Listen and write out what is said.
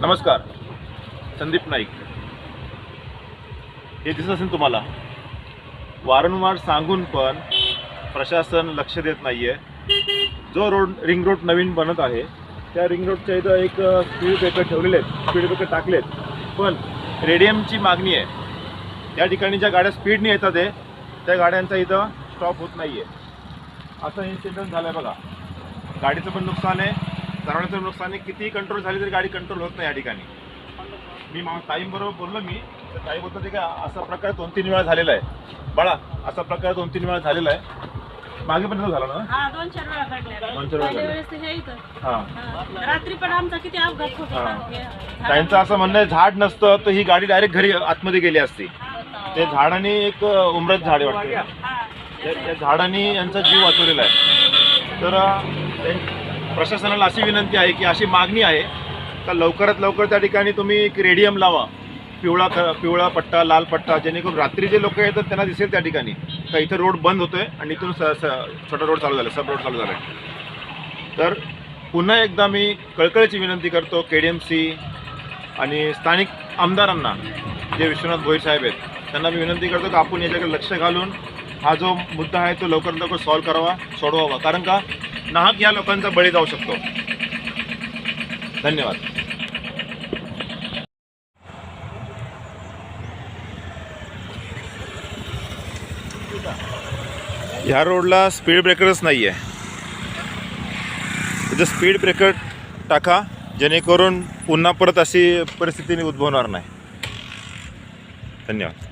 नमस्कार. संदीप नाईक. हे दिसत असेल तुम्हाला. वारंवार सांगून पण प्रशासन लक्ष देत नाही आहे जो रोड रिंग रोड नवीन बनत आहे त्या रिंग रोडच्या इथं एक स्पीड ब्रेकर ठेवलेले आहेत स्पीड ब्रेकर टाकलेत. पण रेडियमची मागणी आहे. त्या ठिकाणी ज्या गाड्या स्पीडने येतात आहे त्या गाड्यांचा इथं स्टॉप होत नाही आहे असं इन्सिडंट झालं आहे बघा. गाडीचं पण नुकसान आहे. चालवण्याचं पण नुकसान आहे. कितीही कंट्रोल झाली तरी गाडी कंट्रोल होत नाही या ठिकाणी. मी मा टाईम बरोबर बोललो मी. तर ताई बोलतो ते का असा प्रकार दोन तीन वेळा झालेला आहे. बाळा असा प्रकार दोन तीन वेळा झालेला आहे. मागे पण झालं ना? हा दोन चार वेळा दोन चार वेळा. रात्री पण आमचा किती अपघात त्यांचं असं म्हणणं आहे झाड नसतं तर ही गाडी डायरेक्ट घरी आतमध्ये गेली असती. ते झाडाने एक उमरत झाड वाटतं. त्या झाडाने यांचा जीव वाचवलेला आहे. तर प्रशासनाला अशी विनंती आहे की अशी मागणी आहे का लवकरात लवकर त्या ठिकाणी तुम्ही एक रेडियम लावा. पिवळा पिवळा पट्टा लाल पट्टा जेणेकरून रात्री जे लोक येतात त्यांना दिसेल त्या ठिकाणी. का इथं रोड बंद होतोय आणि इथून स स- छोटा रोड चालू झाला सब रोड चालू झाला तर पुन्हा एकदा मी कळकळीची विनंती करतो के डी एम सी आणि स्थानिक आमदारांना जे विश्वनाथ भोईर साहेब आहेत त्यांना मी विनंती करतो की आपण याच्याकडे लक्ष घालून हा जो मुद्दा आहे तो लवकरात लवकर सॉल्व्ह करावा सोडवावा. कारण का? नाहक या लोकांचा बळी जाऊ शकतो. धन्यवाद. ह्या रोडला स्पीड ब्रेकरच नाही आहे इथं स्पीड ब्रेकर टाका जेणेकरून पुन्हा परत अशी परिस्थिती उद्भवणार नाही. धन्यवाद.